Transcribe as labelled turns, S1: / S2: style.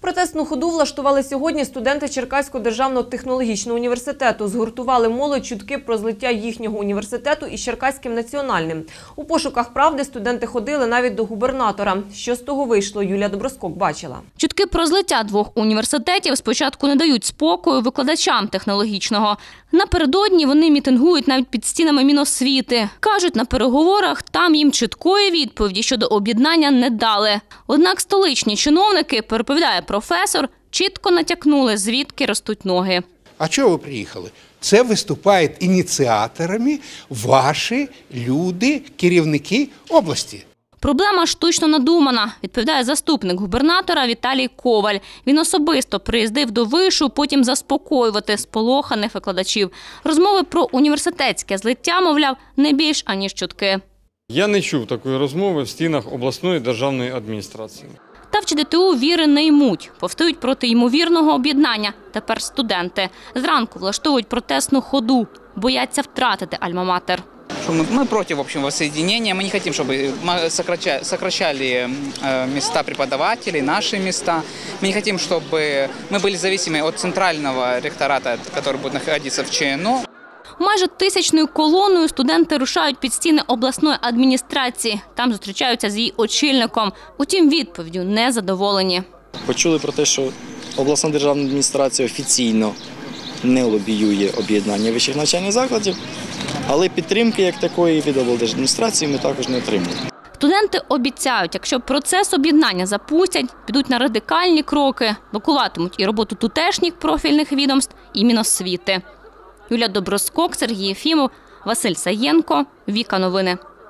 S1: Протестну ходу влаштували сьогодні студенти Черкаського державного технологічного університету. Згуртували молодь чутки про злиття їхнього університету із Черкаським національним. У пошуках правди студенти ходили навіть до губернатора. Що з того вийшло, Юлія Доброскок бачила.
S2: Чутки про злиття двох університетів спочатку не дають спокою викладачам технологічного. Напередодні вони мітингують навіть під стінами Міносвіти. Кажуть, на переговорах там їм чіткої відповіді щодо об'єднання не дали. Однак столичні чиновники, переповідає професор, чітко натякнули, звідки ростуть ноги.
S3: А чого ви приїхали? Це виступають ініціаторами ваші люди, керівники області.
S2: Проблема штучно надумана, відповідає заступник губернатора Віталій Коваль. Він особисто приїздив до вишу, потім заспокоювати сполоханих викладачів. Розмови про університетське злиття, мовляв, не більш аніж чутки.
S4: Я не чув такої розмови в стінах обласної державної адміністрації.
S2: Та в ЧДТУ віри не ймуть. Повстають проти ймовірного об'єднання. Тепер студенти. Зранку влаштовують протестну ходу. Бояться втратити альма-матер.
S5: Что мы, мы против в общем воссоединения. Мы не хотим, чтобы ма- сокраща- сокращали э, места преподавателей, наши места. Мы не хотим, чтобы мы были зависимы от центрального ректората, который будет находиться в ЧНО.
S2: Майже тисячною колоною студенти рушають під стіни обласної адміністрації. Там зустрічаються з її очільником. Утім, відповіддю не задоволені.
S6: Почули про те, що обласна державна адміністрація офіційно не лобіює об'єднання вищих навчальних закладів, але підтримки як такої від облдержадміністрації ми також не отримали.
S2: Студенти обіцяють, якщо процес об'єднання запустять, підуть на радикальні кроки, блокуватимуть і роботу тутешніх профільних відомств, і Міносвіти. Юлія Доброскок, Сергій Єфімов, Василь Саєнко, Віка Новини.